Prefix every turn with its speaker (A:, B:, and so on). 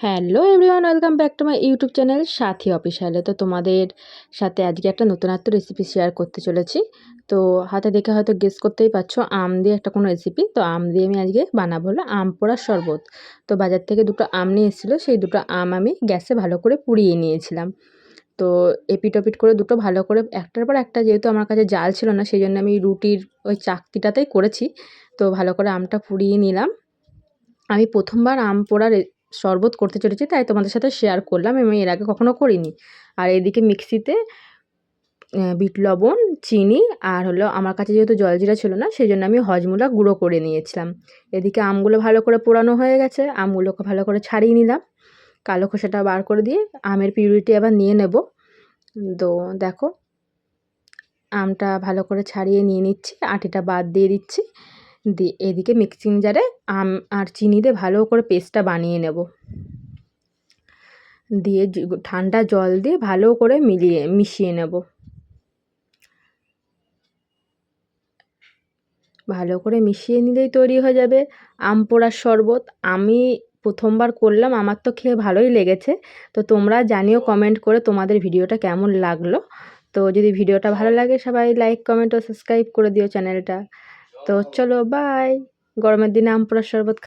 A: Hello everyone welcome back to my YouTube channel Sathi অফিসিয়ালে তো তোমাদের সাথে আজকে একটা নতুনত্ব রেসিপি শেয়ার করতে চলেছি। তো হাতে দেখে হয়তো গেস করতেই পারছ, আম দিয়ে একটা কোনো রেসিপি তো আম দিয়ে আমি আজকে বানাবো হলো আম পোড়ার শরবত। তো বাজার থেকে দুটো আম নিয়ে এসেছিল, সেই দুটো আম আমি গ্যাসে ভালো করে পুড়িয়ে নিয়েছিলাম। তো এপিট ওপিট করে দুটো ভালো করে, একটার পর একটা যেহেতু আমার কাছে জাল ছিল না, সেই জন্য আমি রুটির ওই চাকতিটাতেই করেছি। তো ভালো করে আমটা পুড়িয়ে নিলাম। আমি প্রথমবার আম পোড়ার শরবত করতে চলেছি, তাই তোমাদের সাথে শেয়ার করলাম আমি এর আগে কখনও করিনি। আর এদিকে মিক্সিতে বিট লবণ, চিনি আর হলো আমার কাছে যেহেতু জলজিরা ছিল না সেই জন্য আমি হজমুলা গুঁড়ো করে নিয়েছিলাম। এদিকে আমগুলো ভালো করে পোড়ানো হয়ে গেছে, আমগুলোকে ভালো করে ছাড়িয়ে নিলাম। কালো খোসাটা বার করে দিয়ে আমের পিউরিটি আবার নিয়ে নেব। তো দেখো, আমটা ভালো করে ছাড়িয়ে নিয়ে নিচ্ছি, আটিটা বাদ দিয়ে দিচ্ছি। দিয়ে এদিকে মিক্সিং জারে আম আর চিনি দিয়ে ভালো করে পেস্টটা বানিয়ে নেব। দিয়ে ঠান্ডা জল দিয়ে ভালো করে মিলিয়ে, মিশিয়ে নেব। ভালো করে মিশিয়ে নিলেই তৈরি হয়ে যাবে আম পোড়ার শরবত। আমি প্রথমবার করলাম, আমার তো খেয়ে ভালোই লেগেছে। তো তোমরা জানিও কমেন্ট করে তোমাদের ভিডিওটা কেমন লাগল। তো যদি ভিডিওটা ভালো লাগে, সবাই লাইক কমেন্ট ও সাবস্ক্রাইব করে দিও চ্যানেলটা। তো চলো বাই গরমের দিনে আম পোড়ার শরবত